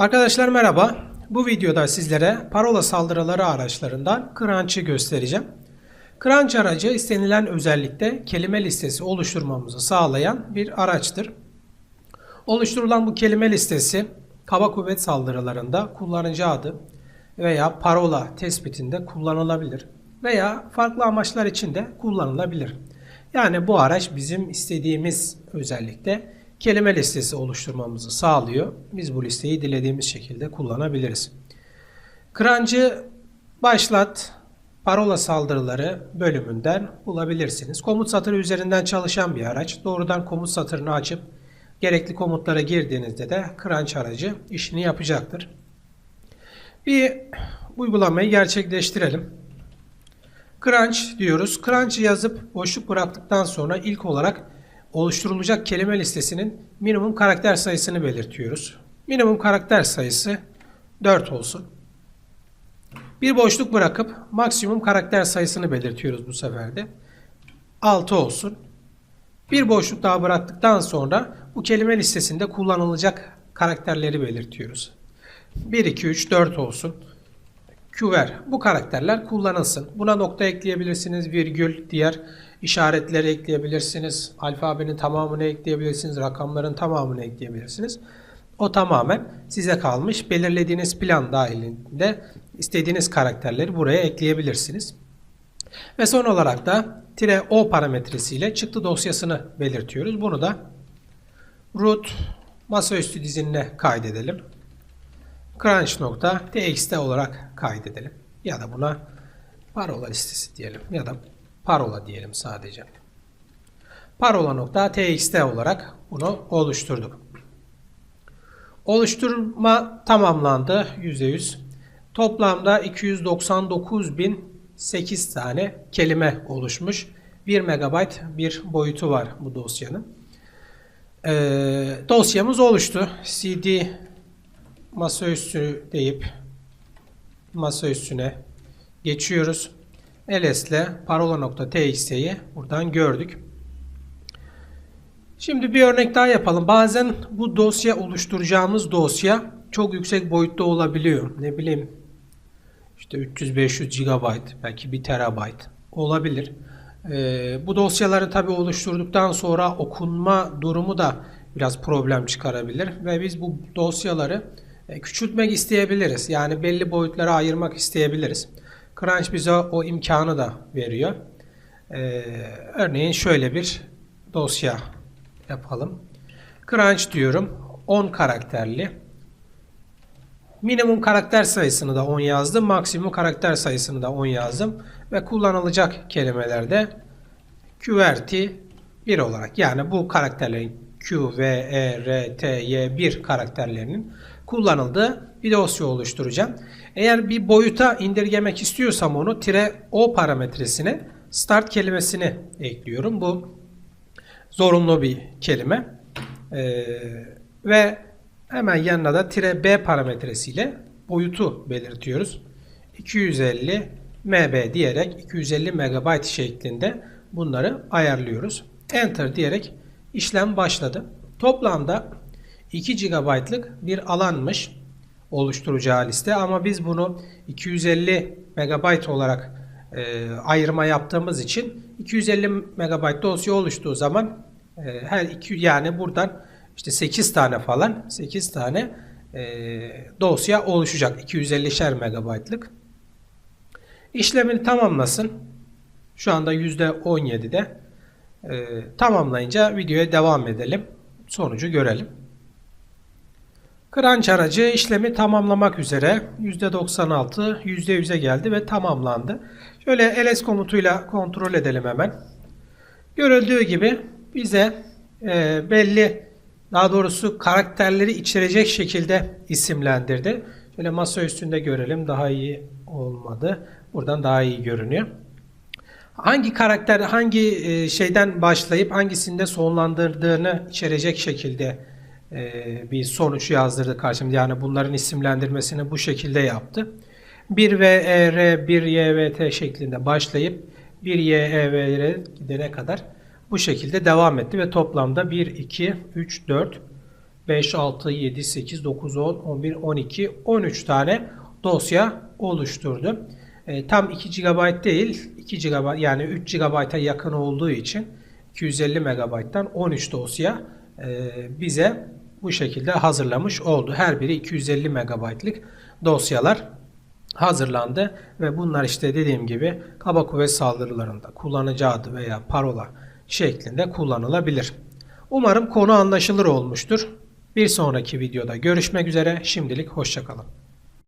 Arkadaşlar merhaba. Bu videoda sizlere parola saldırıları araçlarından Crunch'ı göstereceğim. Crunch aracı istenilen özellikte kelime listesi oluşturmamızı sağlayan bir araçtır. Oluşturulan bu kelime listesi kaba kuvvet saldırılarında kullanıcı adı veya parola tespitinde kullanılabilir veya farklı amaçlar için de kullanılabilir. Yani bu araç bizim istediğimiz özellikle kelime listesi oluşturmamızı sağlıyor. Biz bu listeyi dilediğimiz şekilde kullanabiliriz. Crunch'ı başlat parola saldırıları bölümünden bulabilirsiniz. Komut satırı üzerinden çalışan bir araç. Doğrudan komut satırını açıp gerekli komutlara girdiğinizde de Crunch aracı işini yapacaktır. Bir uygulamayı gerçekleştirelim. Crunch diyoruz. Crunch yazıp boşluk bıraktıktan sonra ilk olarak oluşturulacak kelime listesinin minimum karakter sayısını belirtiyoruz. Minimum karakter sayısı 4 olsun. Bir boşluk bırakıp maksimum karakter sayısını belirtiyoruz bu sefer de. 6 olsun. Bir boşluk daha bıraktıktan sonra bu kelime listesinde kullanılacak karakterleri belirtiyoruz. 1, 2, 3, 4 olsun. Küver. Bu karakterler kullanılsın. Buna nokta ekleyebilirsiniz, virgül, diğer işaretleri ekleyebilirsiniz. Alfabenin tamamını ekleyebilirsiniz, rakamların tamamını ekleyebilirsiniz. O tamamen size kalmış. Belirlediğiniz plan dahilinde istediğiniz karakterleri buraya ekleyebilirsiniz. Ve son olarak da tire o parametresiyle çıktı dosyasını belirtiyoruz. Bunu da root masaüstü dizinine kaydedelim. crunch.txt olarak kaydedelim. Ya da buna parola listesi diyelim ya da parola diyelim sadece. Parola.txt olarak bunu oluşturduk. Oluşturma tamamlandı %100. Toplamda 299.008 tane kelime oluşmuş. 1 MB bir boyutu var bu dosyanın. Ee, dosyamız oluştu. CD masaüstü deyip masa üstüne geçiyoruz. ls ile parola.txt'yi buradan gördük. Şimdi bir örnek daha yapalım. Bazen bu dosya oluşturacağımız dosya çok yüksek boyutta olabiliyor. Ne bileyim işte 300-500 GB belki 1 TB olabilir. Ee, bu dosyaları tabi oluşturduktan sonra okunma durumu da biraz problem çıkarabilir ve biz bu dosyaları küçültmek isteyebiliriz. Yani belli boyutlara ayırmak isteyebiliriz. Crunch bize o imkanı da veriyor. Ee, örneğin şöyle bir dosya yapalım. Crunch diyorum. 10 karakterli. Minimum karakter sayısını da 10 yazdım. Maksimum karakter sayısını da 10 yazdım. Ve kullanılacak kelimelerde QWERTY 1 olarak yani bu karakterlerin Q, V, E, R, T, Y 1 karakterlerinin kullanıldığı bir dosya oluşturacağım. Eğer bir boyuta indirgemek istiyorsam onu tire o parametresine start kelimesini ekliyorum. Bu zorunlu bir kelime. Ee, ve hemen yanına da tire b parametresiyle boyutu belirtiyoruz. 250 MB diyerek 250 MB şeklinde bunları ayarlıyoruz. Enter diyerek işlem başladı. Toplamda 2 GB'lık bir alanmış oluşturacağı liste ama biz bunu 250 MB olarak e, ayırma yaptığımız için 250 MB dosya oluştuğu zaman e, her iki yani buradan işte 8 tane falan 8 tane e, dosya oluşacak 250'şer MB'lık. İşlemini tamamlasın. Şu anda %17'de. E, tamamlayınca videoya devam edelim. Sonucu görelim. Crunch aracı işlemi tamamlamak üzere %96 %100'e geldi ve tamamlandı. Şöyle ls komutuyla kontrol edelim hemen. Görüldüğü gibi bize e, belli daha doğrusu karakterleri içerecek şekilde isimlendirdi. Şöyle masa üstünde görelim. Daha iyi olmadı. Buradan daha iyi görünüyor. Hangi karakter hangi e, şeyden başlayıp hangisinde sonlandırdığını içerecek şekilde bir sonuç yazdırdı karşımda. Yani bunların isimlendirmesini bu şekilde yaptı. 1 VER, 1 YVT şeklinde başlayıp 1 YEVR'e gidene kadar bu şekilde devam etti ve toplamda 1, 2, 3, 4, 5, 6, 7, 8, 9, 10, 11, 12, 13 tane dosya oluşturdu. E, tam 2 GB değil, 2 GB yani 3 GB'a yakın olduğu için 250 MB'dan 13 dosya e, bize bu şekilde hazırlamış oldu. Her biri 250 MB'lık dosyalar hazırlandı ve bunlar işte dediğim gibi kaba kuvvet saldırılarında kullanıcı adı veya parola şeklinde kullanılabilir. Umarım konu anlaşılır olmuştur. Bir sonraki videoda görüşmek üzere. Şimdilik hoşçakalın.